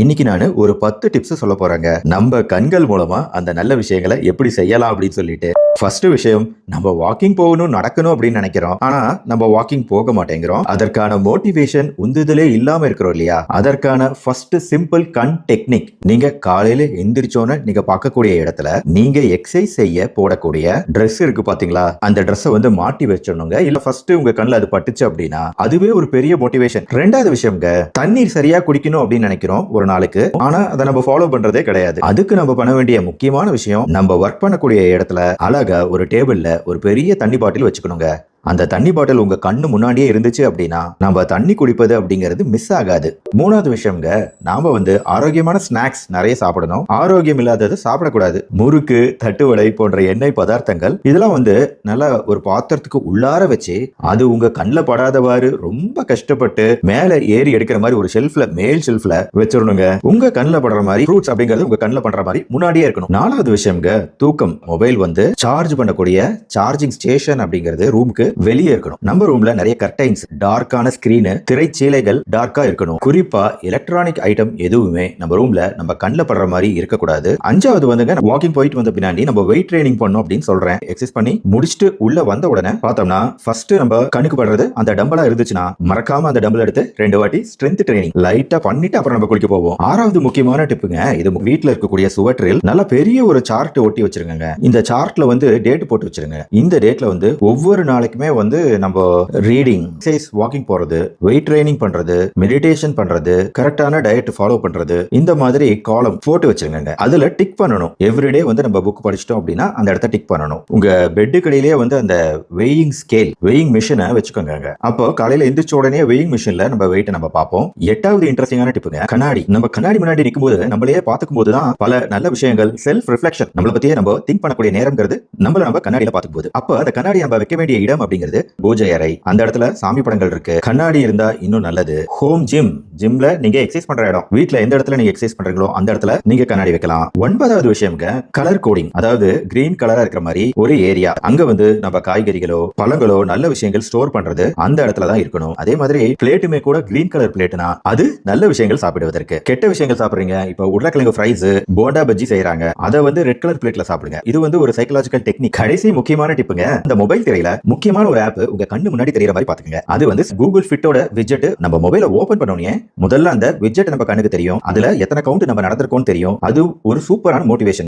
இன்னைக்கு நான் ஒரு பத்து டிப்ஸ் சொல்ல போறேங்க. நம்ம கண்கள் மூலமா அந்த நல்ல விஷயங்களை எப்படி செய்யலாம் அப்படின்னு சொல்லிட்டு. ஃபர்ஸ்ட் விஷயம் நம்ம வாக்கிங் போகணும் நடக்கணும் அப்படின்னு நினைக்கிறோம். ஆனா நம்ம வாக்கிங் போக மாட்டேங்கிறோம். அதற்கான மோட்டிவேஷன் உந்துதலே இல்லாம இருக்கிறோம் இல்லையா? அதற்கான ஃபர்ஸ்ட் சிம்பிள் கண் டெக்னிக் நீங்க காலையில எந்திரிச்சோன்னு நீங்க பார்க்கக்கூடிய இடத்துல நீங்க எக்ஸசைஸ் செய்ய போடக்கூடிய ட்ரெஸ் இருக்கு பாத்தீங்களா? அந்த ட்ரெஸ்ஸை வந்து மாட்டி வச்சிடணுங்க. இல்ல ஃபர்ஸ்ட் உங்க கண்ணில் அது பட்டுச்சு அப்படின்னா அதுவே ஒரு பெரிய மோட்டிவேஷன் ரெண்டாவது விஷயம்ங்க தண்ணீர் சரியா குடிக்கணும் அப்படின்னு நினைக்கிறோம். ஒரு நாளுக்கு. ஆனா அதை நம்ம ஃபாலோ பண்றதே கிடையாது. அதுக்கு நம்ம பண்ண வேண்டிய முக்கியமான விஷயம் நம்ம ஒர்க் பண்ணக்கூடிய இடத்துல அழகா ஒரு டேபிள்ல ஒரு பெரிய தண்ணி பாட்டில் வச்சுக்கணுங்க. அந்த தண்ணி பாட்டில் உங்க கண்ணு முன்னாடியே இருந்துச்சு அப்படின்னா நம்ம தண்ணி குடிப்பது அப்படிங்கிறது மிஸ் ஆகாது. மூணாவது விஷயம்ங்க நாம வந்து ஆரோக்கியமான ஸ்நாக்ஸ் நிறைய சாப்பிடணும். ஆரோக்கியம் இல்லாதது சாப்பிடக்கூடாது. முறுக்கு தட்டுவடை போன்ற எண்ணெய் பதார்த்தங்கள் இதெல்லாம் வந்து நல்லா ஒரு பாத்திரத்துக்கு உள்ளார வச்சு அது உங்க கண்ணில் படாதவாறு ரொம்ப கஷ்டப்பட்டு மேலே ஏறி எடுக்கிற மாதிரி ஒரு ஷெல்ஃப்ல மேல் ஷெல்ஃப்ல வச்சிடணுங்க. உங்க கண்ணில் படுற மாதிரி ஃப்ரூட்ஸ் அப்படிங்கிறது உங்க கண்ணில் பண்ணுற மாதிரி முன்னாடியே இருக்கணும். நாலாவது விஷயம்ங்க தூக்கம். மொபைல் வந்து சார்ஜ் பண்ணக்கூடிய சார்ஜிங் ஸ்டேஷன் அப்படிங்கிறது ரூமுக்கு வெளியே இருக்கணும். நம்ம ரூம்ல நிறைய கர்டைன்ஸ் டார்க்கான ஸ்கிரீனு திரைச்சீலைகள் டார்க்கா இருக்கணும். குறிப்பா எலக்ட்ரானிக் ஐட்டம் எதுவுமே நம்ம ரூம்ல நம்ம கண்ணில் படுற மாதிரி இருக்கக்கூடாது. அஞ்சாவது வந்துங்க வாக்கிங் போயிட்டு வந்த பின்னாடி நம்ம வெயிட் ட்ரைனிங் பண்ணணும் அப்படின்னு சொல்றேன். எக்ஸசைஸ் பண்ணி முடிச்சுட்டு உள்ள வந்த உடனே பார்த்தோம்னா ஃபர்ஸ்ட் நம்ம கணக்கு படுறது அந்த டம்பலா இருந்துச்சுன்னா மறக்காம அந்த டம்பல் எடுத்து ரெண்டு வாட்டி ஸ்ட்ரென்த் ட்ரைனிங் லைட்டா பண்ணிட்டு அப்புறம் நம்ம குளிக்க போவோம். ஆறாவது முக்கியமான டிப்புங்க இது வீட்டில் இருக்கக்கூடிய சுவற்றில் நல்ல பெரிய ஒரு சார்ட் ஒட்டி வச்சிருங்க இந்த சார்ட்ல வந்து டேட் போட்டு வச்சிருங்க. இந்த டேட்ல வந்து ஒவ்வொரு நாளைக்குமே வந்து நம்ம ரீடிங் எக்ஸசைஸ் வாக்கிங் போறது வெயிட் ட்ரைனிங் பண்றது மெடிடேஷன் பண்றது கரெக்டான டயட் ஃபாலோ பண்றது இந்த மாதிரி காலம் போட்டு வச்சிருங்க அதுல டிக் பண்ணணும். எவ்ரிடே வந்து நம்ம புக் படிச்சிட்டோம் அப்படின்னா அந்த இடத்த டிக் பண்ணணும். உங்க பெட்டுக்கடையிலேயே வந்து அந்த வெயிங் ஸ்கேல் வெயிங் மிஷினை வச்சுக்கோங்க அப்போ காலையில எந்திரிச்ச உடனே வெயிங் மிஷின்ல நம்ம வெயிட் நம்ம பார்ப்போம். எட்டாவது இன்ட்ரெஸ்டிங்கான டிப்புங்க கண்ணாடி. நம்ம கண்ணாடி முன்னாடி நிற்கும் போது நம்மளே பார்த்துக்கும் போது தான் பல நல்ல விஷயங்கள் செல்ஃப் ரிஃப்ளெக்ஷன் நம்மளை பத்தியே நம்ம திங்க் பண்ணக்கூடிய நேரம்ங்கிறது நம்மள நம்ம கண்ணாடியில பார்த்துக்கும் போது அப்ப அந்த கண்ணாடி நம்ம வைக்க வேண்டிய இடம் அப்படிங்கிறது பூஜை அறை. அந்த இடத்துல சாமி படங்கள் இருக்கு. கண்ணாடி இருந்தா இன்னும் நல்லது. Home gym. ஜிம்ல நீங்க எக்ஸசைஸ் பண்ற இடம். வீட்டுல எந்த இடத்துல நீங்க எக்ஸசைஸ் பண்றீங்களோ அந்த இடத்துல நீங்க கண்ணாடி வைக்கலாம். ஒன்பதாவது விஷயம்ங்க கலர் கோடிங் அதாவது கிரீன் கலரா இருக்கிற மாதிரி ஒரு ஏரியா அங்க வந்து நம்ம காய்கறிகளோ பழங்களோ நல்ல விஷயங்கள் ஸ்டோர் பண்றது அந்த இடத்துல தான் இருக்கணும். அதே மாதிரி பிளேட்டுமே கூட கிரீன் கலர் பிளேட்னா அது நல்ல விஷயங்கள் சாப்பிடுவதற்கு. கெட்ட விஷயங்கள் சாப்பிடுறீங்க. இப்ப உருளைக்கிழங்கு ஃப்ரைஸ் போண்டா பஜ்ஜி செய்யறாங்க. அதை வந்து ரெட் கலர் பிளேட்ல சாப்பிடுங்க. இது வந்து ஒரு சைக்கலாஜிக்கல் டெக்னிக் கடைசி முக்கியமான டிப்புங்க இந்த மொபைல் திரையில முக்கியமான ஒரு ஆப் உங்க கண்ணு முன்னாடி தெரியற மாதிரி பாத்துக்கங்க அது வந்து கூகுள் ஃபிட்டோட விஜெட் நம்ம மொபைல ஓபன் பண்ணோனே முதல்ல அந்த விஜெட் நம்ம கண்ணுக்கு தெரியும். அதுல எத்தனை கவுண்ட் நம்ம நடந்திருக்கோம்னு தெரியும். அது ஒரு சூப்பரான மோட்டிவேஷன்